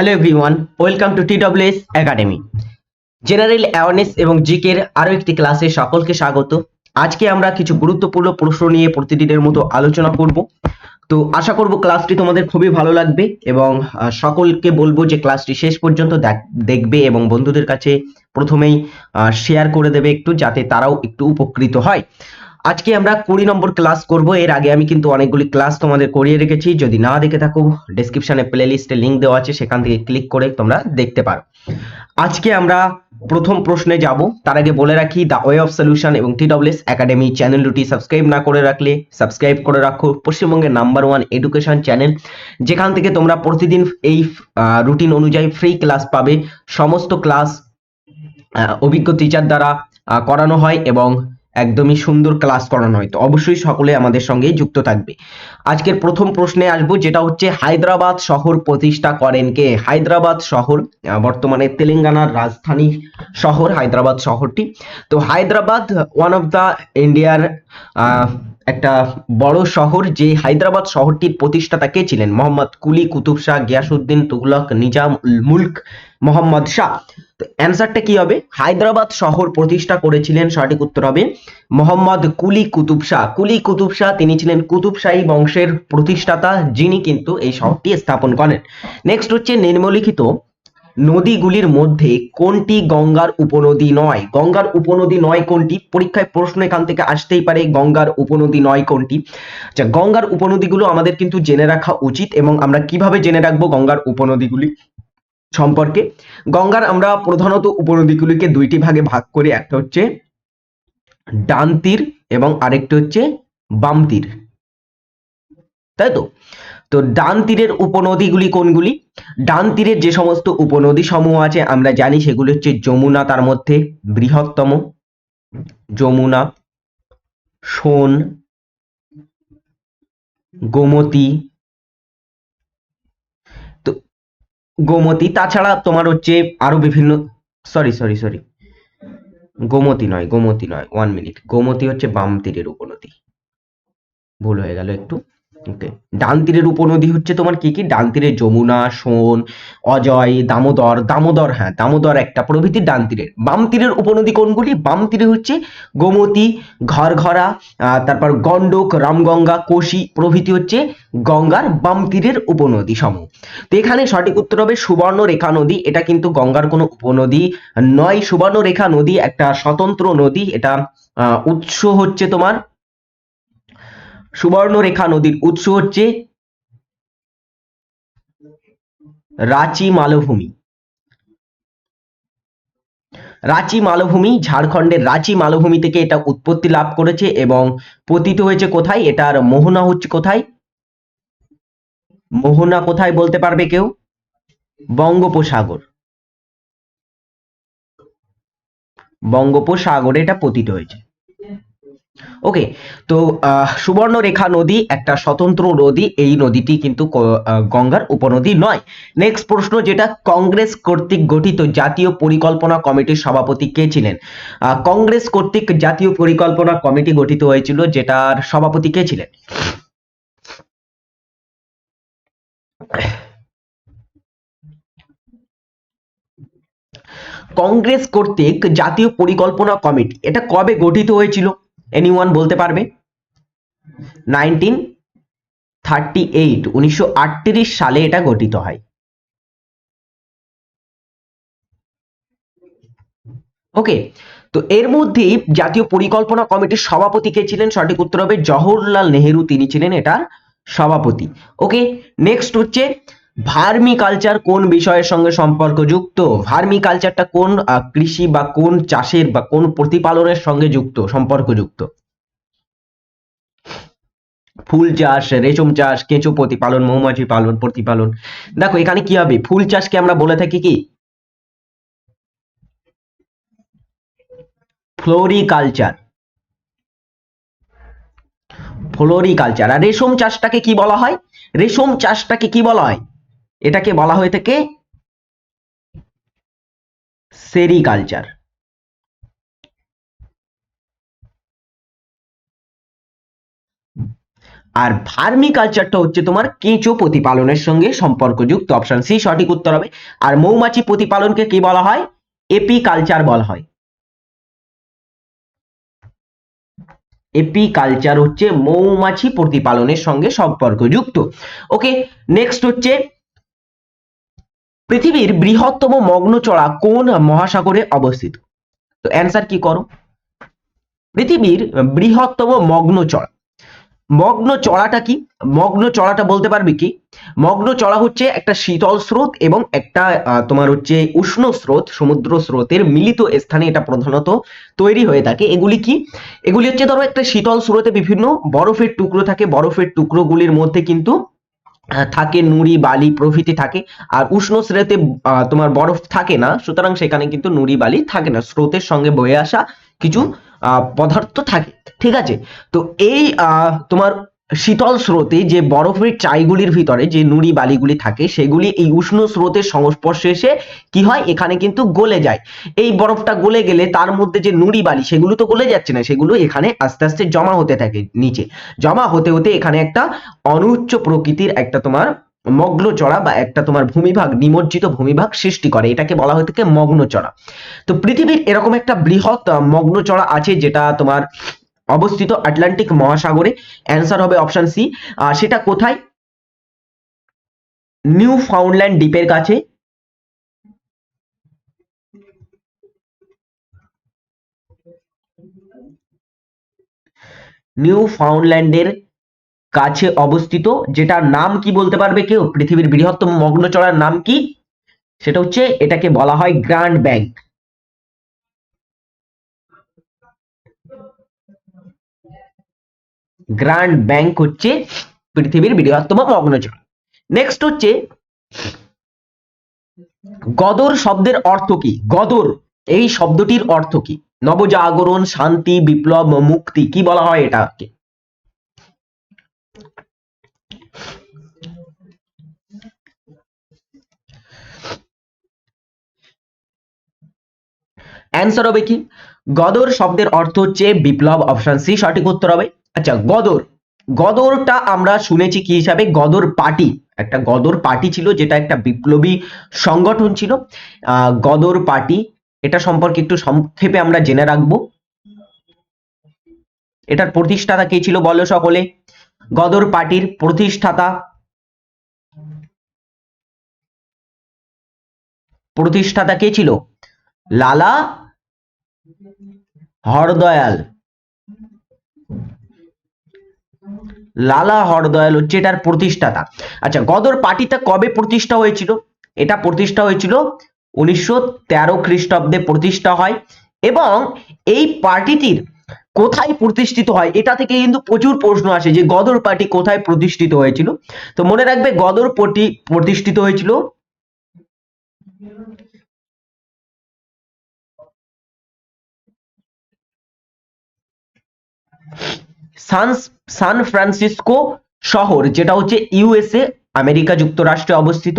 Hello everyone welcome to TWS academy general awareness এবং জিকের আরও একটি ক্লাসে সকলকে স্বাগত। আজকে আমরা কিছু গুরুত্বপূর্ণ প্রশ্ন নিয়ে প্রতিদিনের মতো আলোচনা করব। তো আশা করব ক্লাসটি তোমাদের খুবই ভালো লাগবে এবং সকলকে বলব যে ক্লাসটি শেষ পর্যন্ত দেখ- দেখবে এবং বন্ধুদের কাছে প্রথমেই শেয়ার করে দেবে একটু যাতে তারাও একটু উপকৃত হয়। আজকে আমরা কুড়ি নম্বর ক্লাস করব। এর আগে আমি কিন্তু অনেকগুলি ক্লাস তোমাদের করিয়ে রেখেছি। যদি না দেখে থাকো ডেসক্রিপশনে প্লে লিস্টে লিঙ্ক দেওয়া আছে, সেখান থেকে ক্লিক করে তোমরা দেখতে পারো। আজকে আমরা প্রথম প্রশ্নে যাব। তার আগে বলে রাখি দ্য ওয়ে অফ সলিউশন এবং টি টিডব্লিউএস একাডেমি চ্যানেল দুটি সাবস্ক্রাইব না করে রাখলে সাবস্ক্রাইব করে রাখো। পশ্চিমবঙ্গের নাম্বার ওয়ান এডুকেশন চ্যানেল যেখান থেকে তোমরা প্রতিদিন এই রুটিন অনুযায়ী ফ্রি ক্লাস পাবে। সমস্ত ক্লাস অভিজ্ঞ টিচার দ্বারা করানো হয় এবং একদমই সুন্দর ক্লাস করানো হয়। তো অবশ্যই সকলে আমাদের সঙ্গে যুক্ত থাকবে। আজকের প্রথম প্রশ্নে আসব, যেটা হচ্ছে, হায়দ্রাবাদ শহর প্রতিষ্ঠা করেন কে? হায়দ্রাবাদ শহর বর্তমানে তেলেঙ্গানার রাজধানী শহর, হায়দ্রাবাদ শহরটি। তো হায়দ্রাবাদ ওয়ান অফ দ্য ইন্ডিয়ার একটা বড় শহর, যে হায়দ্রাবাদ শহরটির প্রতিষ্ঠাতা কে ছিলেন? মোহাম্মদ কুলি কুতুব শাহ গিয়াসুদ্দিন তুগলক, নিজাম উল মুল্ক, মোহাম্মদ শাহ। তো অ্যান্সারটা কি হবে? হায়দ্রাবাদ শহর প্রতিষ্ঠা করেছিলেন সঠিক উত্তর হবে মোহাম্মদ কুলি কুতুব শাহ। কুলি কুতুব শাহ তিনি ছিলেন কুতুবশাহী বংশের প্রতিষ্ঠাতা যিনি কিন্তু এই শহরটি স্থাপন করেন। নেক্সট হচ্ছে নিম্নলিখিত নদীগুলির মধ্যে কোনটি গঙ্গার উপনদী নয়? গঙ্গার উপনদী নয় কোনটি? পরীক্ষায় প্রশ্ন এখান থেকে আসতেই পারে গঙ্গার উপনদী নয় কোনটি। আচ্ছা গঙ্গার উপনদীগুলো আমাদের কিন্তু জেনে রাখা উচিত এবং আমরা কীভাবে জেনে রাখব গঙ্গার উপনদীগুলি? সম্পর্কে। গঙ্গার আমরা প্রধানত উপনদীগুলিকে দুইটি ভাগে ভাগ করি। একটা হচ্ছে ডান তীর এবং আরেকটি হচ্ছে বাম তীর। তাই তো? তো ডান তীরের উপনদীগুলি কোনগুলি? ডান তীরের যে সমস্ত উপনদী সমূহ আছে, আমরা জানি সেগুলি হচ্ছে যমুনা, তার মধ্যে বৃহত্তম যমুনা, সোন, গোমতী তো গোমতী, তাছাড়া তোমার হচ্ছে আরও বিভিন্ন সরি সরি সরি গোমতী নয় গোমতী নয় ওয়ান মিনিট গোমতী হচ্ছে বাম তীরের উপনদী। ভুল হয়ে গেল একটু। ওকে ডান তীরের উপনদী হচ্ছে তোমার কি কি? ডান তীরে যমুনা, সোন, অজয়, দামোদর দামোদর হ্যাঁ দামোদর একটা প্রভৃতি ডান তীরের। বাম তীরের উপনদী কোনগুলি? বাম তীরে হচ্ছে গোমতী, ঘরঘরা তারপর গন্ডক রামগঙ্গা, কোশি প্রভৃতি হচ্ছে গঙ্গার বাম তীরের উপনদী সমূহ। তো এখানে সঠিক উত্তর হবে সুবর্ণরেখা নদী। এটা কিন্তু গঙ্গার কোনো উপনদী নয়। সুবর্ণরেখা নদী একটা স্বতন্ত্র নদী। এটা উৎস হচ্ছে তোমার সুবর্ণরেখা নদীর উৎস হচ্ছে রাঁচি মালভূমি। রাঁচি মালভূমি, ঝাড়খণ্ডের রাঁচি মালভূমি থেকে এটা উৎপত্তি লাভ করেছে এবং পতিত হয়েছে কোথায়? এটার মোহনা হচ্ছে কোথায়? মোহনা কোথায় বলতে পারবে কেউ? বঙ্গোপসাগর। বঙ্গোপসাগরে এটা পতিত হয়েছে। ওকে তো সুবর্ণরেখা নদী একটা স্বতন্ত্র নদী, এই নদীটি কিন্তু গঙ্গার উপনদী নয়। নেক্সট প্রশ্ন যেটা, কংগ্রেস কর্তৃক গঠিত জাতীয় পরিকল্পনা কমিটির সভাপতি কে ছিলেন? কংগ্রেস কর্তৃক জাতীয় পরিকল্পনা কমিটি গঠিত হয়েছিল যেটার সভাপতি কে ছিলেন? কংগ্রেস কর্তৃক জাতীয় পরিকল্পনা কমিটি, এটা কবে গঠিত হয়েছিল? এনিওয়ান বলতে পারবে? নাইনটিন থার্টি এইট উনিশশো আটত্রিশ সালে এটা গঠিত হয়। ওকে তো এর মধ্যেই জাতীয় পরিকল্পনা কমিটির সভাপতি কে ছিলেন? সঠিক উত্তর হবে জওহরলাল নেহেরু। তিনি ছিলেন এটার সভাপতি। ওকে নেক্সট হচ্ছে ভার্মি কালচার কোন বিষয়ের সঙ্গে সম্পর্কযুক্ত? ভার্মি কালচারটা কোন কৃষি বা কোন চাষের বা কোন প্রতিপালনের সঙ্গে যুক্ত, সম্পর্কযুক্ত? ফুল চাষ, রেশম চাষ, কেঁচো প্রতিপালন, মৌমাছি পালন, প্রতিপালন। দেখো, এখানে কি হবে? ফুল চাষকে আমরা বলে থাকি কি? ফ্লোরিকালচার। ফ্লোরিকালচার। আর রেশম চাষটাকে কি বলা হয়? রেশম চাষটাকে কি বলা হয়? এটাকে বলা হয়ে থাকে সেরিকালচার। আর ভার্মি কালচারটা হচ্ছে তোমার কেঁচো প্রতিপালনের সঙ্গে সম্পর্কযুক্ত। অপশন সি, সঠিক উত্তর হবে। আর মৌমাছি প্রতিপালনকে কি বলা হয়? এপি কালচার বলা হয়। এপি কালচার হচ্ছে মৌমাছি প্রতিপালনের সঙ্গে সম্পর্কযুক্ত। ওকে নেক্সট হচ্ছে পৃথিবীর বৃহত্তম মগ্নচড়া কোন মহাসাগরে অবস্থিত? তো অ্যান্সার কি করো? পৃথিবীর বৃহত্তম মগ্নচড়া। মগ্ন চড়াটা কি? মগ্ন চড়াটা বলতে পারবি কি? মগ্ন চড়া হচ্ছে একটা শীতল স্রোত এবং একটা তোমার হচ্ছে উষ্ণ স্রোত, সমুদ্র স্রোতের মিলিত স্থানে এটা প্রধানত তৈরি হয়ে থাকে। এগুলি কি? এগুলি হচ্ছে ধরো একটা শীতল স্রোতে বিভিন্ন বরফের টুকরো থাকে। বরফের টুকরোগুলির মধ্যে কিন্তু থাকে, নুড়ি, বালি প্রভৃতি থাকে। আর উষ্ণ স্রোতে তোমার বরফ থাকে না, সুতরাং সেখানে কিন্তু নুড়ি, বালি থাকে না। স্রোতের সঙ্গে বয়ে আসা কিছু পদার্থ থাকে, ঠিক আছে? তো এই তোমার শীতল স্রোতে যে বরফের চাইগুলির ভিতরে যে নুড়ি বালিগুলি থাকে, সেগুলি এই উষ্ণ স্রোতের সংস্পর্শে এসে কি হয়? এখানে কিন্তু গলে যায়। এই বরফটা গলে গেলে তার মধ্যে যে নুড়ি বালি, সেগুলো তো গলে যাচ্ছে না, সেগুলো এখানে আস্তে আস্তে জমা হতে থাকে নিচে। জমা হতে হতে এখানে একটা অনুচ্চ প্রকৃতির একটা তোমার মগ্ন চড়া বা একটা তোমার ভূমিভাগ, নিমজ্জিত ভূমিভাগ সৃষ্টি করে। এটাকে বলা হয়ে থাকে মগ্ন চড়া তো পৃথিবীর এরকম একটা বৃহৎ মগ্ন চড়া আছে যেটা তোমার অবস্থিত আটলান্টিক মহাসাগরে অ্যান্সার হবে অপশন সি সেটা কোথায়? নিউ ফাউন্ডল্যান্ড দ্বীপের কাছে। নিউ ফাউন্ডল্যান্ডের কাছে অবস্থিত, যেটার নাম কি বলতে পারবে কেউ? পৃথিবীর বৃহত্তম মগ্নচড়ার নাম কি? সেটা হচ্ছে, এটাকে বলা হয় গ্র্যান্ড ব্যাংক গ্র্যান্ড ব্যাংক হচ্ছে পৃথিবীর বৃহত্তম মগ্নচড়া নেক্সট হচ্ছে গদর শব্দের অর্থ কি? গদর, এই শব্দটির অর্থ কি? নবজাগরণ, শান্তি, বিপ্লব, মুক্তি, কি বলা হয় এটাকে? অ্যান্সার হবে কি? গদর শব্দের অর্থ হচ্ছে বিপ্লব, অপশন সি, সঠিক উত্তর হবে। আচ্ছা গদর। গদরটা আমরা শুনেছি কি হিসাবে? গদর পার্টি। একটা গদর পার্টি ছিল যেটা একটা বিপ্লবী সংগঠন ছিল। গদর পার্টি, এটা সম্পর্কে একটু সংক্ষেপে আমরা জেনে রাখব। এটার প্রতিষ্ঠাতা কে ছিল বলো সকলে? গদর পার্টির প্রতিষ্ঠাতা। প্রতিষ্ঠাতা কে ছিল? লালা হরদয়াল। লালা হরদয়াল হচ্ছে এটার প্রতিষ্ঠাতা। আচ্ছা গদর পার্টিটা কবে প্রতিষ্ঠা হয়েছিল? এটা প্রতিষ্ঠা হয়েছিল উনিশশো তেরো খ্রিস্টাব্দে প্রতিষ্ঠা হয় এবং এই পার্টিটির কোথায় প্রতিষ্ঠিত হয়, এটা থেকে কিন্তু প্রচুর প্রশ্ন আসে যে গদর পার্টি কোথায় প্রতিষ্ঠিত হয়েছিল। তো মনে রাখবে গদর পার্টি প্রতিষ্ঠিত হয়েছিল সান সান ফ্রান্সিসকো শহর, যেটা হচ্ছে ইউএসএ আমেরিকা যুক্তরাষ্ট্রে অবস্থিত।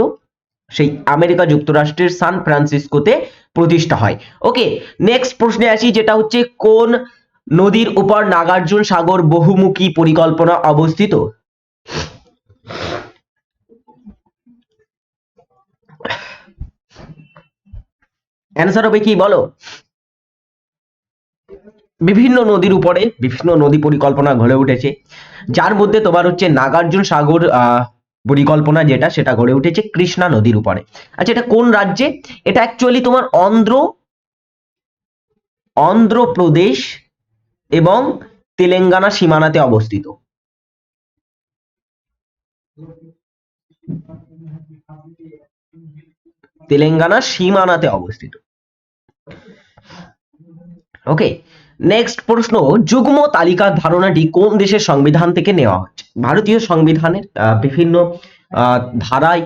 সেই আমেরিকা যুক্তরাষ্ট্রের সান ফ্রান্সিসকোতে প্রতিষ্ঠা হয়। ওকে নেক্সট প্রশ্নে আসি, যেটা হচ্ছে কোন নদীর উপর নাগার্জুন সাগর বহুমুখী পরিকল্পনা অবস্থিত? অ্যান্সার হবে কি? বলো। বিভিন্ন নদীর উপরে বিভিন্ন নদী পরিকল্পনা গড়ে উঠেছে। যার মধ্যে তোমার হচ্ছে নাগার্জুন সাগর পরিকল্পনা যেটা, সেটা গড়ে উঠেছে কৃষ্ণা নদীর উপরে। আচ্ছা এটা কোন রাজ্যে? এটা অ্যাকচুয়ালি তোমার অন্ধ্র অন্ধ্রপ্রদেশ এবং তেলেঙ্গানা সীমানাতে অবস্থিত। তেলেঙ্গানা সীমানাতে অবস্থিত। ওকে নেক্সট প্রশ্ন, যুগ্ম তালিকার ধারণাটি কোন দেশের সংবিধান থেকে নেওয়া হয়েছে? ভারতীয় সংবিধানের বিভিন্ন ধারায়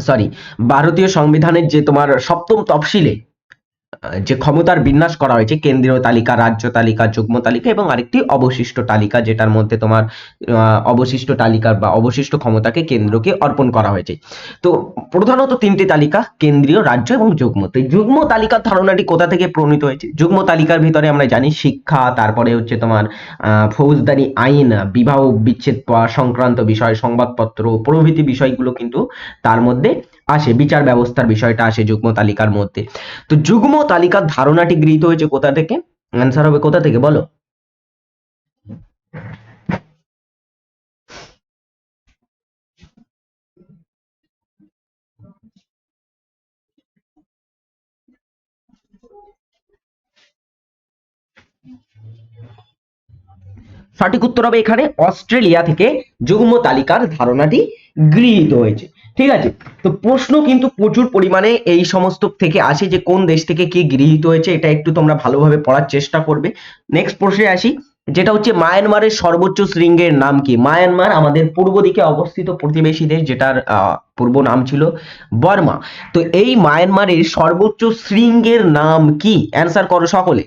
সরি ভারতীয় সংবিধানের যে তোমার সপ্তম তফসিলে যে ক্ষমতার বিন্যাস করা হয়েছে, কেন্দ্রীয় তালিকা, রাজ্য তালিকা, যুগ্ম তালিকা এবং আরেকটি অবশিষ্ট তালিকা যেটার মধ্যে তোমার অবশিষ্ট তালিকা বা অবশিষ্ট ক্ষমতাকে কেন্দ্রকে অর্পণ করা হয়েছে। তো প্রধানত তিনটি তালিকা, কেন্দ্রীয়, রাজ্য এবং যুগ্ম। তো যুগ্ম তালিকার ধারণাটি কোথা থেকে প্রণীত হয়েছে? যুগ্ম তালিকার ভিতরে আমরা জানি শিক্ষা, তারপরে হচ্ছে তোমার ফৌজদারি আইন, বিবাহ বিচ্ছেদ, সংক্রান্ত বিষয়, সংবাদপত্র, প্রভৃতি বিষয়গুলো কিন্তু তার মধ্যে আসে, বিচার ব্যবস্থার বিষয়টা আসে যুগ্ম তালিকার মধ্যে। তো যুগ্ম তালিকার ধারণাটি গৃহীত হয়েছে কোথা থেকে? অ্যান্সার হবে কোথা থেকে? বলো। সঠিক উত্তর হবে এখানে অস্ট্রেলিয়া থেকে যুগ্ম তালিকার ধারণাটি গৃহীত হয়েছে। ঠিক আছে? তো প্রশ্ন কিন্তু প্রচুর পরিমাণে এই সমস্ত থেকে আসে যে কোন দেশ থেকে কি গৃহীত হয়েছে, এটা একটু তোমরা ভালোভাবে পড়ার চেষ্টা করবে। নেক্সট প্রশ্নে আসি, যেটা হচ্ছে মায়ানমারের সর্বোচ্চ শৃঙ্গের নাম কি? মায়ানমার আমাদের পূর্ব দিকে অবস্থিত প্রতিবেশী দেশ যেটার পূর্ব নাম ছিল বর্মা। তো এই মায়ানমারের সর্বোচ্চ শৃঙ্গের নাম কি? অ্যান্সার করো সকলে।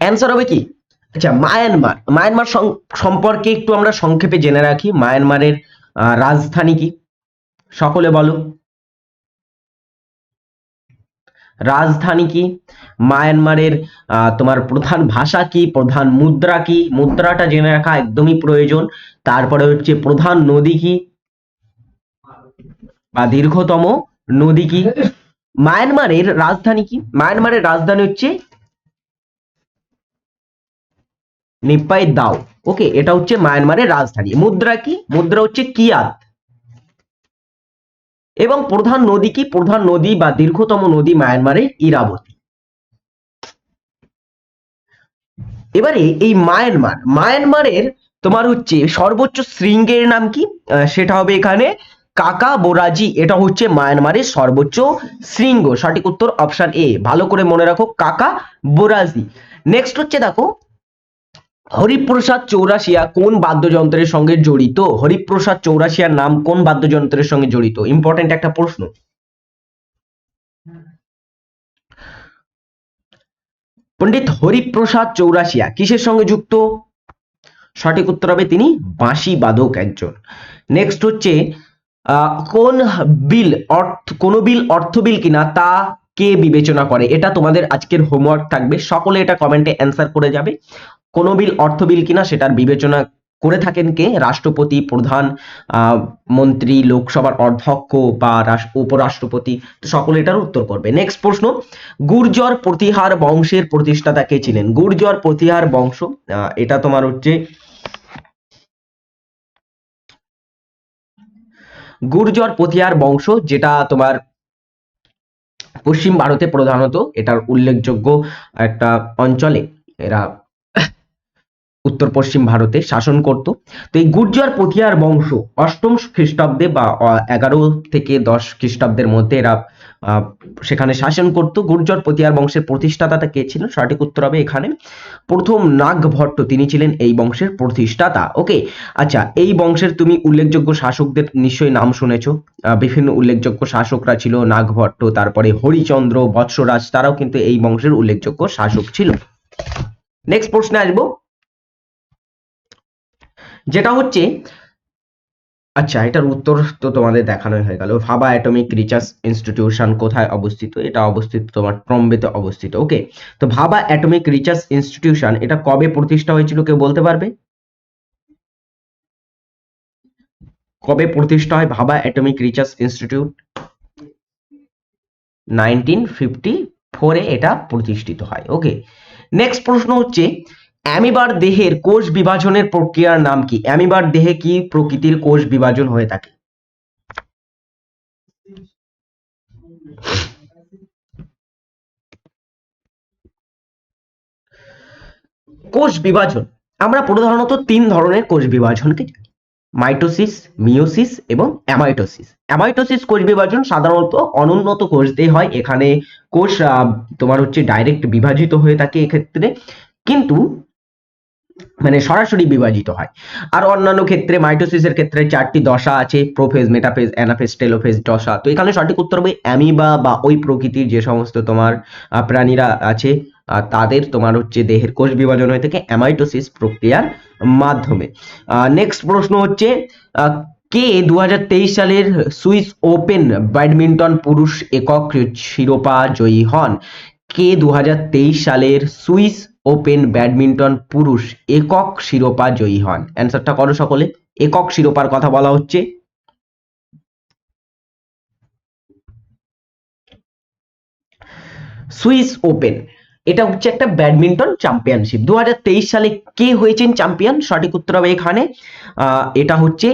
অ্যান্সার হবে কি? আচ্ছা মায়ানমার মায়ানমার সম্পর্কে একটু আমরা সংক্ষেপে জেনে রাখি। মায়ানমারের রাজধানী কি? সকলে বলো। রাজধানী কি? মায়ানমারের তোমার প্রধান ভাষা কি? প্রধান মুদ্রা কি? মুদ্রাটা জেনে রাখা একদমই প্রয়োজন। তারপরে হচ্ছে প্রধান নদী কি? বা দীর্ঘতম নদী কি? মায়ানমারের রাজধানী কি? মায়ানমারের রাজধানী হচ্ছে নিপাই দাও। ওকে, এটা হচ্ছে মায়ানমারের রাজধানী। মুদ্রা কি? মুদ্রা হচ্ছে কিয়াত। এবং প্রধান নদী কি? প্রধান নদী বা দীর্ঘতম নদী মায়ানমারের ইরাবতী। এবারে এই মায়ানমার, মায়ানমারের তোমার হচ্ছে সর্বোচ্চ শৃঙ্গের নাম কি? সেটা হবে এখানে কাকা বোরাজি। এটা হচ্ছে মায়ানমারের সর্বোচ্চ শৃঙ্গ। সঠিক উত্তর অপশন এ ভালো করে মনে রাখো, কাকা বোরাজি। নেক্সট হচ্ছে দেখো হরিপ্রসাদ চৌরাশিয়া কোন বাদ্যযন্ত্রের সঙ্গে জড়িত? হরিপ্রসাদ চৌরাশিয়ার নাম কোন বাদ্যযন্ত্রের সঙ্গে জড়িত? ইম্পর্টেন্ট একটা প্রশ্ন। পণ্ডিত হরিপ্রসাদ চৌরাশিয়া কিসের সঙ্গে যুক্ত? সঠিক উত্তর হবে তিনি বাঁশি বাদক একজন। নেক্সট হচ্ছে কোন বিল অর্থ, কোন বিল অর্থ বিল কিনা তা কে বিবেচনা করে? এটা তোমাদের আজকের হোমওয়ার্ক থাকবে। সকলে এটা কমেন্টে অ্যান্সার করে যাবে। কোন বিল, অর্থ বিল কিনা সেটার বিবেচনা করে থাকেন কে? রাষ্ট্রপতি, প্রধান মন্ত্রী, লোকসভার অধ্যক্ষ বা উপরাষ্ট্রপতি, তো সকলে এটার উত্তর করবে। নেক্সট প্রশ্ন, গুর্জর প্রতিহার বংশের প্রতিষ্ঠাতা কে ছিলেন? গুর্জর প্রতিহার বংশ এটা তোমার হচ্ছে গুর্জর প্রতিহার বংশ, যেটা তোমার পশ্চিম ভারতে প্রধানত এটার উল্লেখযোগ্য একটা অঞ্চলে এরা উত্তর পশ্চিম ভারতে শাসন করত। তো এই গুর্জর পথিয়ার বংশ অষ্টম খ্রিস্টাব্দে বা এগারো থেকে দশ খ্রিস্টাব্দের মধ্যে এরা সেখানে শাসন করত। গুর্জর পথিয়ার বংশের প্রতিষ্ঠাতাটা কে ছিল? সঠিক উত্তর হবে এখানে। প্রথম নাগ ভট্ট তিনি ছিলেন এই বংশের প্রতিষ্ঠাতা। ওকে আচ্ছা এই বংশের তুমি উল্লেখযোগ্য শাসকদের নিশ্চয়ই নাম শুনেছ। বিভিন্ন উল্লেখযোগ্য শাসকরা ছিল, নাগভট্ট, তারপরে হরিচন্দ্র, বৎসরাজ, তারাও কিন্তু এই বংশের উল্লেখযোগ্য শাসক ছিল। নেক্সট প্রশ্নে আসব। যেটা হচ্ছে আচ্ছা এটার উত্তর তো তোমাদের দেখানো হয়ে গেল। ভাবা অ্যাটমিক রিসার্চ ইনস্টিটিউশন কোথায় অবস্থিত? এটা অবস্থিত তোমার ট্রম্বেতে অবস্থিত ওকে তো ভাবা অ্যাটমিক রিসার্চ ইনস্টিটিউশন এটা কবে প্রতিষ্ঠা হয়েছিল কেউ বলতে পারবে? কবে প্রতিষ্ঠা হয় Bhabha Atomic Research Institute nineteen fifty ফোরে এটা প্রতিষ্ঠিত হয় ওকে নেক্সট প্রশ্ন হচ্ছে অ্যামিবার দেহের কোষ বিভাজনের প্রক্রিয়ার নাম কি? অ্যামিবার দেহে কি প্রকৃতির কোষ বিভাজন হয়ে থাকে? কোষ বিভাজন। আমরা প্রধানত তিন ধরনের কোষ বিভাজনকে জানি। মাইটোসিস মিওসিস এবং অ্যামাইটোসিস। অ্যামাইটোসিস কোষ বিভাজন সাধারণত অনুন্নত কোষ দিয়ে হয়। এখানে কোষ তোমার হচ্ছে ডাইরেক্ট বিভাজিত হয়ে থাকে এক্ষেত্রে। কিন্তু মানে সরাসরি বিভাজিত হয়। আর অন্যান্য ক্ষেত্রে মাইটোসিসের ক্ষেত্রে চারটি দশা আছে প্রোফেজ মেটাফেজ অ্যানাফেজ টেলোফেজ দশা তো এখানে সঠিক উত্তর হবে অ্যামিবা বা ওই প্রকৃতির যে সমস্ত তোমার প্রাণীরা আছে তাদের তোমার হচ্ছে দেহের কোষ বিভাজন হয়ে থাকে অ্যামাইটোসিস প্রক্রিয়ার মাধ্যমে। নেক্সট প্রশ্ন হচ্ছে কে দু হাজার তেইশ সালের সুইস ওপেন ব্যাডমিন্টন পুরুষ একক শিরোপা জয়ী হন? কে দু হাজার তেইশ সালের সুইস ওপেন ব্যাডমিন্টন পুরুষ একক শিরোপা জয়ী হন। অ্যান্সারটা করো সকলে। একক শিরোপার কথা বলা হচ্ছে। Swiss Open. এটা হচ্ছে একটা ব্যাডমিন্টন চ্যাম্পিয়নশিপ। দু হাজার তেইশ সালে কে হয়েছেন চ্যাম্পিয়ন? সঠিক উত্তর হবে এখানে। এটা হচ্ছে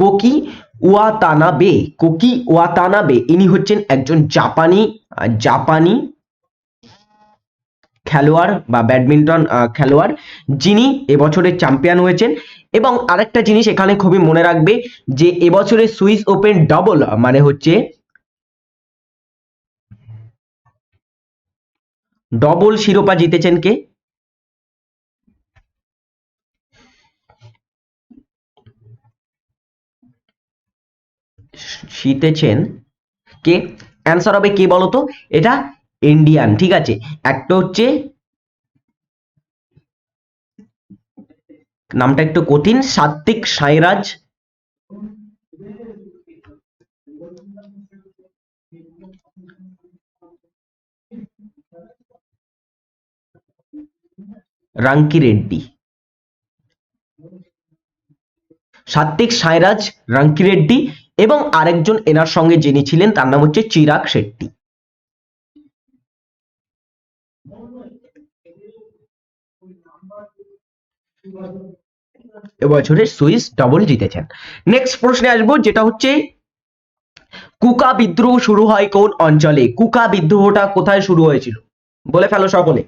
কোকি ওয়াতানাবে। কোকি ওয়াতানাবে। ইনি হচ্ছেন একজন জাপানি জাপানি খেলোয়াড় বা ব্যাডমিন্টন খেলোয়াড় যিনি এবছরের চ্যাম্পিয়ন হয়েছেন। এবং আরেকটা জিনিস এখানে খুবই মনে রাখবে যে এবছরে সুইস ওপেন ডাবল মানে হচ্ছে ডবল শিরোপা জিতেছেন কে? জিতেছেন কে? অ্যান্সার হবে কে বলতো? এটা ইন্ডিয়ান ঠিক আছে? একটা হচ্ছে নামটা একটু কঠিন সাত্বিক সাইরাজ। রাঙ্কি রেড্ডি। সাত্বিক সাইরাজ, রাঙ্কি রেড্ডি এবং আরেকজন এনার সঙ্গে যিনি ছিলেন, তার নাম হচ্ছে চিরাগ শেট্টি। এবছরে সুইস ডবল জিতেছেন। নেক্সট প্রশ্নে আসব, যেটা হচ্ছে, কুকা বিদ্রোহ শুরু হয় কোন অঞ্চলে? কুকা বিদ্রোহটা কোথায় শুরু হয়েছিল? বলে ফেলো সকলে।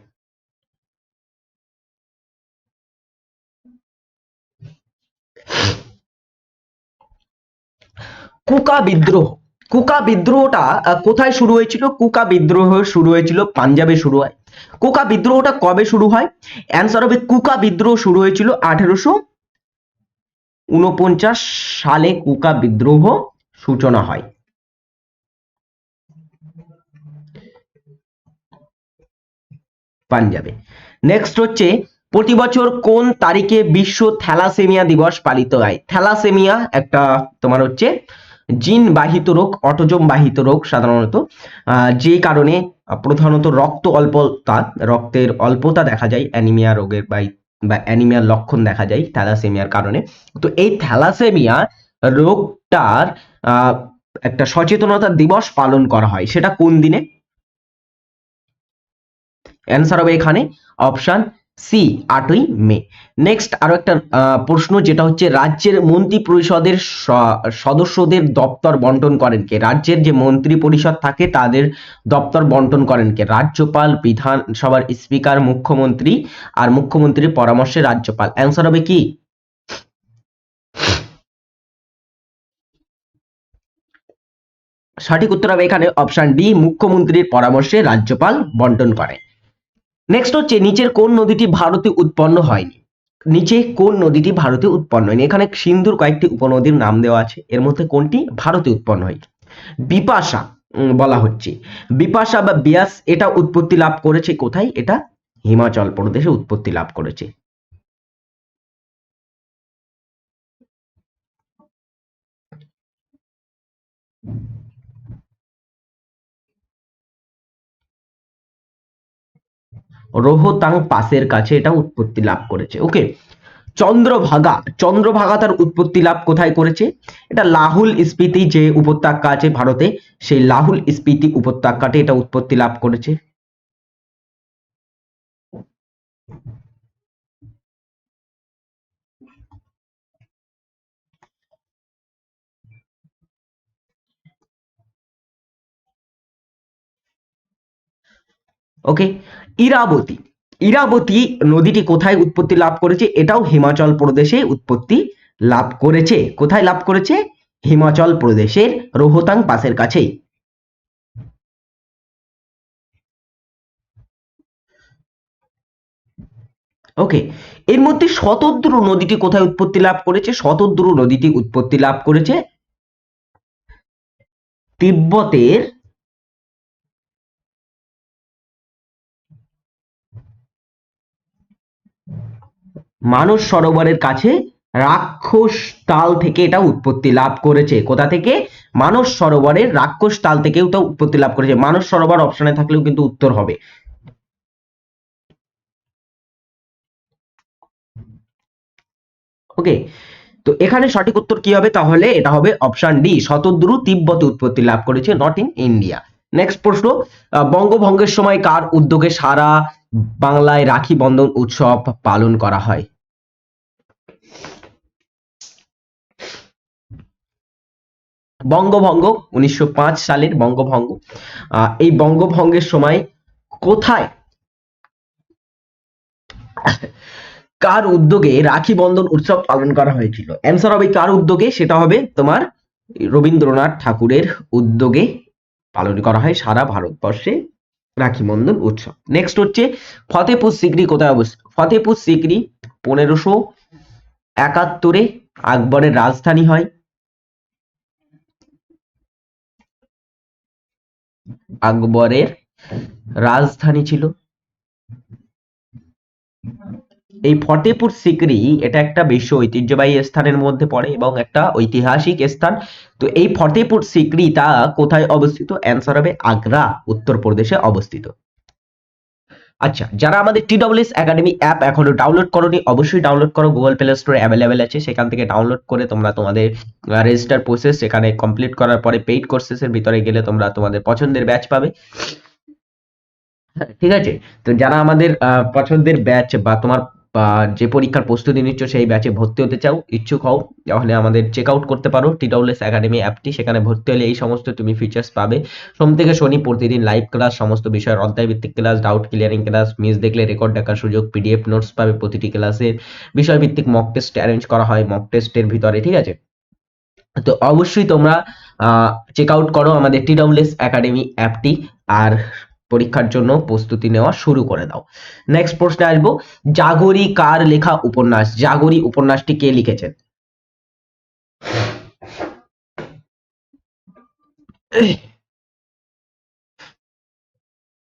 কুকা বিদ্রোহ কুকা বিদ্রোহটা কোথায় শুরু হয়েছিল? কুকা বিদ্রোহ শুরু হয়েছিল পাঞ্জাবে শুরু হয়। কুকা বিদ্রোহটা কবে শুরু হয়? অ্যান্সার হবে, কুকা বিদ্রোহ শুরু হয়েছিল আঠেরোশো উনপঞ্চাশ সালে কুকা বিদ্রোহ সূচনা হয়। পাঞ্জাবে। নেক্সট হচ্ছে, প্রতি বছর কোন তারিখে বিশ্ব থ্যালাসেমিয়া দিবস পালিত হয়? থ্যালাসেমিয়া একটা তোমার হচ্ছে জিন বাহিত রোগ অটোজম বাহিত রোগ সাধারণত যে কারণে প্রধানত রক্ত অল্পতা, রক্তের অল্পতা দেখা যায়, অ্যানিমিয়া রোগের বা বা অ্যানিমিয়ার লক্ষণ দেখা যায়, থ্যালাসেমিয়ার কারণে। তো এই থ্যালাসেমিয়া রোগটার একটা সচেতনতা দিবস পালন করা হয়। সেটা কোন দিনে? অ্যান্সার হবে এখানে অপশন সি, আটই মে। নেক্সট আরও একটা প্রশ্ন যেটা হচ্ছে, রাজ্যের মন্ত্রী পরিষদের সদস্যদের দপ্তর বন্টন করেন কে? রাজ্যের যে মন্ত্রী পরিষদ থাকে, তাদের দপ্তর বন্টন করেন কে? রাজ্যপাল, বিধানসভার স্পিকার, মুখ্যমন্ত্রী আর মুখ্যমন্ত্রীর পরামর্শে রাজ্যপাল। অ্যান্সার হবে কি? সঠিক উত্তর হবে এখানে অপশন ডি মুখ্যমন্ত্রীর পরামর্শে রাজ্যপাল বন্টন করে নেক্সট হচ্ছে নিচের কোন নদীটি ভারতে উৎপন্ন হয়নি? নিচে কোন নদীটি ভারতে উৎপন্ন হয়নি? এখানে সিন্ধুর কয়েকটি উপনদীর নাম দেওয়া আছে। এর মধ্যে কোনটি? ভারতে উৎপন্ন হয় বিপাশা বলা হচ্ছে। বিপাশা বা বিয়াস, এটা উৎপত্তি লাভ করেছে কোথায়? এটা হিমাচল প্রদেশে উৎপত্তি লাভ করেছে। রোহতাং পাসের কাছে এটা উৎপত্তি লাভ করেছে। ওকে চন্দ্রভাগা চন্দ্রভাগা তার উৎপত্তি লাভ কোথায় করেছে? এটা লাহুল স্পিতি যে উপত্যকা আছে ভারতে, সেই লাহুল স্পিতি উপত্যকাতে এটা উৎপত্তি লাভ করেছে। ওকে ইরাবতী। ইরাবতী নদীটি কোথায় উৎপত্তি লাভ করেছে? এটাও হিমাচল প্রদেশে উৎপত্তি লাভ করেছে। কোথায় লাভ করেছে? হিমাচল প্রদেশের রোহতাং পাসের কাছেই। ওকে, এর মধ্যে শতদ্রু নদীটি কোথায় উৎপত্তি লাভ করেছে? শতদ্রু নদীটি উৎপত্তি লাভ করেছে তিব্বতের মানস সরোবরের কাছে রাক্ষস তাল থেকে এটা উৎপত্তি লাভ করেছে। কোথা থেকে? মানস সরোবরের রাক্ষস তাল থেকে এটা উৎপত্তি লাভ করেছে। মানস সরোবর অপশনে থাকলেও কিন্তু উত্তর হবে। ওকে তো এখানে সঠিক উত্তর কি হবে? তাহলে এটা হবে অপশন ডি শতদ্রু তিব্বতে উৎপত্তি লাভ করেছে নট ইন ইন্ডিয়া নেক্সট প্রশ্ন বঙ্গভঙ্গের সময় কার উদ্যোগে সারা বাংলায় রাখি বন্ধন উৎসব পালন করা হয়? বঙ্গভঙ্গ, উনিশশো সালের বঙ্গভঙ্গ এই বঙ্গভঙ্গের সময় কোথায় কার উদ্যোগে রাখি বন্ধন উৎসব পালন করা হয়েছিল? অ্যান্সার হবে কার উদ্যোগে? সেটা হবে তোমার রবীন্দ্রনাথ ঠাকুরের উদ্যোগে পালন করা হয় সারা ভারতবর্ষে রাখি বন্ধন উৎসব। নেক্সট হচ্ছে ফতেপুর সিকরি কোথায় অবস্থিত ফতেপুর সিকরি পনেরোশো একাত্তরে আকবরের রাজধানী হয়। আকবরের রাজধানী ছিল। এই ফতেপুর সিকরি, এটা একটা বিশ্ব ঐতিহ্যবাহী স্থানের মধ্যে পড়ে এবং একটা ঐতিহাসিক স্থান। তো এই ফতেপুর সিকরি তা কোথায় অবস্থিত? অ্যান্সার হবে আগ্রা উত্তরপ্রদেশে অবস্থিত। আচ্ছা যারা আমাদের টিডব্লিউএস একাডেমি অ্যাপ এখনও ডাউনলোড করোনি, অবশ্যই ডাউনলোড করো। গুগল প্লে স্টোরে অ্যাভেলেবেল আছে, সেখান থেকে ডাউনলোড করে তোমরা তোমাদের রেজিস্টার প্রসেস সেখানে কমপ্লিট করার পরে পেইড কোর্সেসের ভিতরে গেলে তোমরা তোমাদের পছন্দের ব্যাচ পাবে। ঠিক আছে? তো যারা আমাদের পছন্দের ব্যাচ বা তোমার বা যে পরীক্ষার প্রস্তুতি নিচ্ছ সেই ব্যাচে ভর্তি হতে চাও, ইচ্ছুক হও, তাহলে আমাদের চেক আউট করতে পারো টিডব্লিউএস একাডেমি অ্যাপটি সেখানে ভর্তি হলে এই সমস্ত তুমি ফিচার্স পাবে। সোম থেকে শনি প্রতিদিন লাইভ ক্লাস সমস্ত বিষয়ের অধ্যায় ভিত্তিক class doubt clearing class miss দেখলে রেকর্ড দেখার সুযোগ পিডিএফ নোটস পাবে প্রতিটি ক্লাসের বিষয় ভিত্তিক মক টেস্ট অ্যারেঞ্জ করা হয় মক টেস্টের ভিতরে, ঠিক আছে? তো অবশ্যই তোমরা চেক আউট করো আমাদের টিডব্লিউএস একাডেমি অ্যাপটি আর পরীক্ষার জন্য প্রস্তুতি নেওয়া শুরু করে দাও। নেক্সট প্রশ্নে আসব, জাগরি কার লেখা উপন্যাস? জাগরি উপন্যাসটি কে লিখেছেন?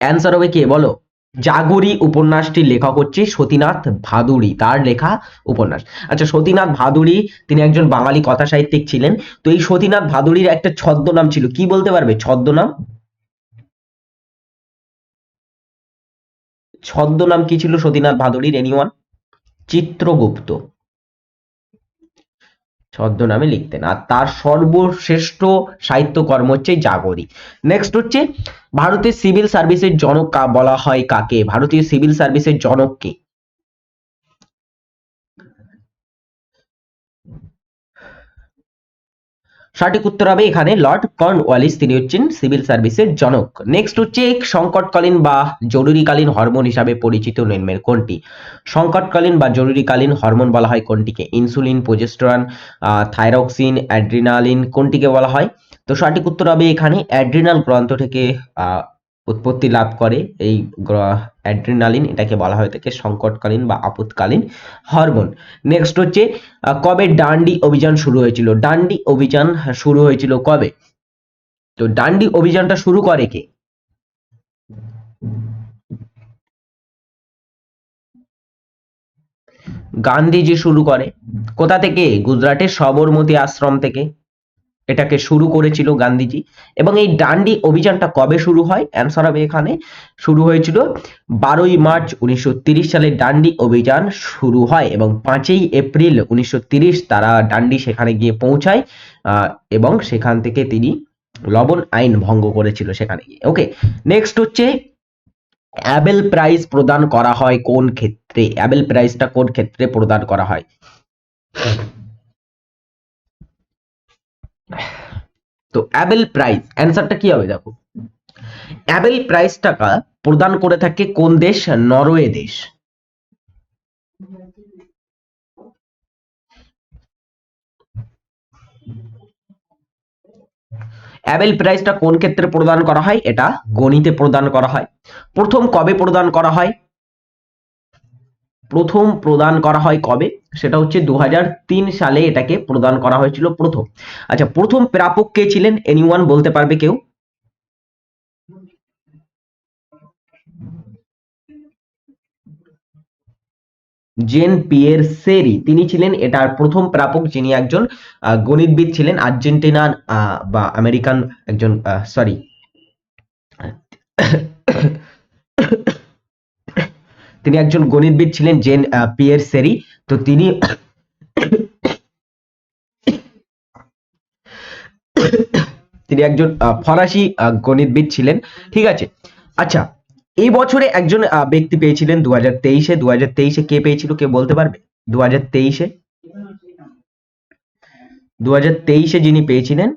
অ্যান্সার হবে কে? বলো। জাগরি উপন্যাসটির লেখক হচ্ছে সতীনাথ ভাদুড়ি, তার লেখা উপন্যাস। আচ্ছা সতীনাথ ভাদুড়ি, তিনি একজন বাঙালি কথা সাহিত্যিক ছিলেন। তো এই সতীনাথ ভাদুড়ির একটা ছদ্মনাম ছিল। কি বলতে পারবে? ছদ্মনাম? ছদ্মনাম কি ছিল সতীনাথ ভাদুড়ির এনিওয়ান চিত্রগুপ্ত। ছদ্মনামে লিখতেন। আর তার সর্বশ্রেষ্ঠ সাহিত্যকর্ম হচ্ছে জাগরি। নেক্সট হচ্ছে, ভারতের সিভিল সার্ভিসের জনক বলা হয় কাকে? ভারতীয় সিভিল সার্ভিসের জনক কে? সঠিক উত্তর হবে এখানে লর্ড কর্নওয়ালিস। তিনি হচ্ছেন সিভিল সার্ভিসের জনক। নেক্সট হচ্ছে সংকটকালীন বা জরুরিকালীন হরমোন হিসাবে পরিচিত নিম্নের কোনটি? সংকটকালীন বা জরুরিকালীন হরমোন বলা হয় কোনটিকে? ইনসুলিন, প্রোজেস্টেরন থাইরক্সিন, অ্যাড্রিনালিন কোনটিকে বলা হয়? তো সঠিক উত্তর হবে এখানে অ্যাড্রিনাল গ্রন্থ থেকে উৎপত্তি লাভ করে এই অ্যাড্রিনালিন, এটাকে বলা হয়ে থাকে সংকটকালীন বা আপৎকালীন হরমোন। নেক্সট হচ্ছে কবে ডান্ডি অভিযান শুরু হয়েছিল? ডান্ডি অভিযান শুরু হয়েছিল কবে? তো ডান্ডি অভিযানটা শুরু করে কে? গান্ধীজি শুরু করে। কোথা থেকে? গুজরাটের সবরমতী আশ্রম থেকে। এটাকে শুরু করেছিল গান্ধীজি। এবং এই ডান্ডি অভিযানটা কবে শুরু হয়? অ্যান্সার হবে এখানে। শুরু হয়েছিল বারোই মার্চ উনিশশো সালে ডান্ডি অভিযান শুরু হয় এবং পাঁচই এপ্রিল উনিশশো তারা ডান্ডি সেখানে গিয়ে পৌঁছায় এবং সেখান থেকে তিনি লবণ আইন ভঙ্গ করেছিল সেখানে গিয়ে। ওকে নেক্সট হচ্ছে অ্যাবেল প্রাইজ প্রদান করা হয় কোন ক্ষেত্রে? অ্যাবেল প্রাইজটা কোন ক্ষেত্রে প্রদান করা হয়? তো অ্যাবেল প্রাইজ অ্যান্সারটা কি হবে দেখো? অ্যাবেল প্রাইজ টাকা প্রদান করে থাকে কোন দেশ? নরওয়ে দেশ। অ্যাবেল প্রাইজটা কোন ক্ষেত্রে প্রদান করা হয়? এটা গণিতে প্রদান করা হয়। প্রথম কবে প্রদান করা হয়? প্রথম প্রদান করা হয় কবে? সেটা হচ্ছে দু হাজার তিন সালে এটাকে প্রদান করা হয়েছিল প্রথম। আচ্ছা প্রথম প্রাপক কে ছিলেন? এনিওয়ান বলতে পারবে কেউ? জেন পিয়ের সেরি। তিনি ছিলেন এটার প্রথম প্রাপক যিনি একজন গণিতবিদ ছিলেন আর্জেন্টিনার বা আমেরিকান একজন সরি তিনি একজন গণিতবিদ ছিলেন, জেন পিয়ের সেরি। তো তিনি তিনি একজন ফরাসি গণিতবিদ ছিলেন। ঠিক আছে? আচ্ছা এই বছরে একজন ব্যক্তি পেয়েছিলেন দু হাজার তেইশে। দু হাজার তেইশে কে পেয়েছিল, কে বলতে পারবে? দু হাজার তেইশে? দু হাজার তেইশে যিনি পেয়েছিলেন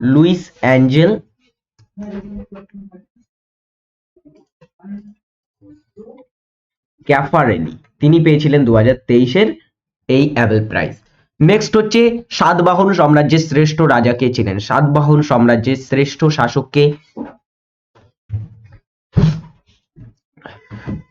লুইস অ্যাঞ্জেল। ক্যাফারেলি, তিনি পেয়েছিলেন দু হাজার তেইশের এই অ্যাবেল প্রাইজ নেক্সট হচ্ছে সাতবাহন সাম্রাজ্যের শ্রেষ্ঠ রাজা কে ছিলেন? সাতবাহন সাম্রাজ্যের শ্রেষ্ঠ শাসককে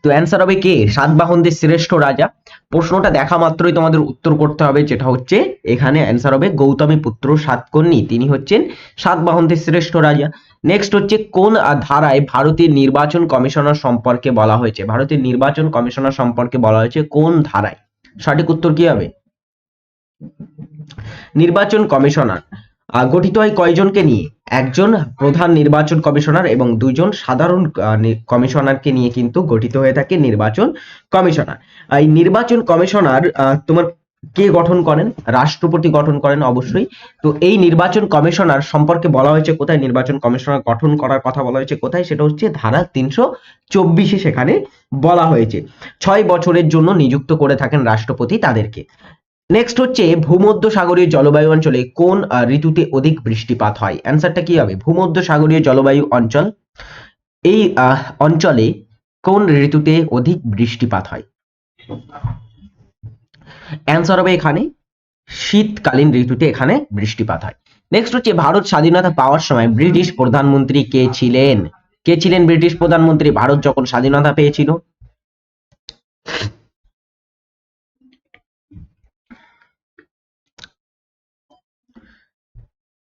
তো অ্যান্সার হবে কে? সাতবাহনদের শ্রেষ্ঠ রাজা। প্রশ্নটা দেখা মাত্রই তোমাদের উত্তর করতে হবে, যেটা হচ্ছে এখানে অ্যান্সার হবে গৌতমী পুত্র সাতকর্ণী তিনি হচ্ছেন সাতবাহনদের শ্রেষ্ঠ রাজা। নেক্সট হচ্ছে কোন ধারায় ভারতের নির্বাচন কমিশনার সম্পর্কে বলা হয়েছে? ভারতের নির্বাচন কমিশনার সম্পর্কে বলা হয়েছে কোন ধারায়? সঠিক উত্তর কি হবে? নির্বাচন কমিশনার। গঠিত হয় কয়জনকে নিয়ে? একজন প্রধান নির্বাচন কমিশনার এবং দুইজন সাধারণ কমিশনারকে নিয়ে কিন্তু গঠিত হয়ে থাকে নির্বাচন কমিশনার। এই নির্বাচন কমিশনার তোমার কে গঠন করেন? রাষ্ট্রপতি গঠন করেন অবশ্যই। তো এই নির্বাচন কমিশনার সম্পর্কে বলা হয়েছে কোথায়? নির্বাচন কমিশনার গঠন করার কথা বলা হয়েছে কোথায়? সেটা হচ্ছে ধারা তিনশো চব্বিশে সেখানে বলা হয়েছে। ছয় বছরের জন্য নিযুক্ত করে থাকেন রাষ্ট্রপতি তাদেরকে। নেক্সট হচ্ছে ভূমধ্য সাগরীয় জলবায়ু অঞ্চলে কোন ঋতুতে অধিক বৃষ্টিপাত হয়? অ্যান্সারটা কি হবে? ভূমধ্য সাগরীয় জলবায়ু অঞ্চল, এই অঞ্চলে কোন ঋতুতে অধিক বৃষ্টিপাত হয়? অ্যান্সার হবে এখানে, শীতকালীন ঋতুতে এখানে বৃষ্টিপাত হয়। নেক্সট হচ্ছে ভারত স্বাধীনতা পাওয়ার সময় ব্রিটিশ প্রধানমন্ত্রী কে ছিলেন? কে ছিলেন ব্রিটিশ প্রধানমন্ত্রী? ভারত যখন স্বাধীনতা পেয়েছিল।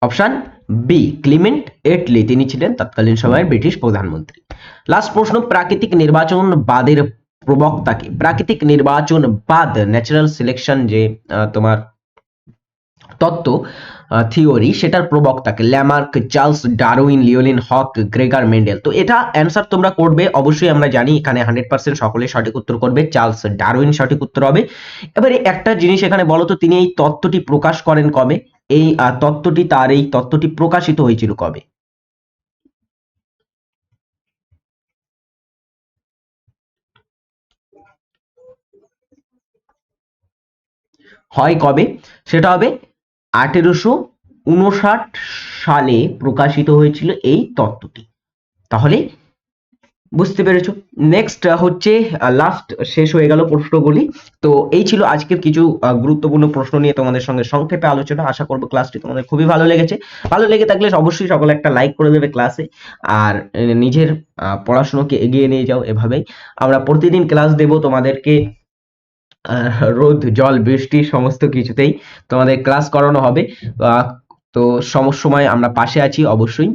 অপশন বি ক্লিমেন্ট এটলি তিনি ছিলেন তৎকালীন সময়ের ব্রিটিশ প্রধানমন্ত্রী। লাস্ট প্রশ্ন, প্রাকৃতিক নির্বাচন বাদের প্রবক্তাকে প্রাকৃতিক নির্বাচন বাদ ন্যাচারাল সিলেকশন যে তোমার তত্ত্ব থিওরি সেটার প্রবক্তাকে ল্যামার্ক চার্লস ডারউইন লিওলিন হক গ্রেগার মেন্ডেল তো এটা অ্যান্সার তোমরা করবে, অবশ্যই আমরা জানি, এখানে হান্ড্রেড পার্সেন্ট সকলে সঠিক উত্তর করবে চার্লস ডারউইন সঠিক উত্তর হবে। এবারে একটা জিনিস এখানে বলো তো তিনি এই তত্ত্বটি প্রকাশ করেন কবে? এই তত্ত্বটি তার এই তত্ত্বটি প্রকাশিত হয়েছিল কবে? হয় কবে? সেটা হবে আঠেরোশো উনষাট সালে প্রকাশিত হয়েছিল এই তত্ত্বটি। তাহলে বুঝতে পেরেছ? নেক্সট হচ্ছে লাস্ট শেষ হয়ে গেল প্রশ্নগুলি। তো এই ছিল আজকের কিছু গুরুত্বপূর্ণ প্রশ্ন নিয়ে তোমাদের সঙ্গে সংক্ষেপে আলোচনা। আশা করব ক্লাসটি তোমাদের খুবই ভালো লেগেছে। ভালো লেগে থাকলে অবশ্যই সকলে একটা লাইক করে দেবে ক্লাসে আর নিজের পড়াশোনাকে এগিয়ে নিয়ে যাও এভাবেই। আমরা প্রতিদিন ক্লাস দেব তোমাদেরকে রোদ, জল, বৃষ্টি, সমস্ত কিছুতেই তোমাদের ক্লাস করানো হবে। তো সময় আমরা পাশে আছি অবশ্যই।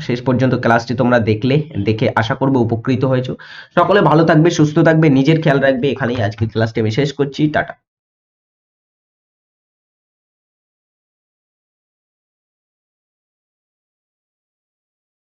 শেষ পর্যন্ত ক্লাসটি তোমরা দেখলে, দেখে আশা করব উপকৃত হয়েছো। সকলে ভালো থাকবে, সুস্থ থাকবে, নিজের খেয়াল রাখবে। এখানেই আজকের ক্লাসটি আমি শেষ করছি। টাটা।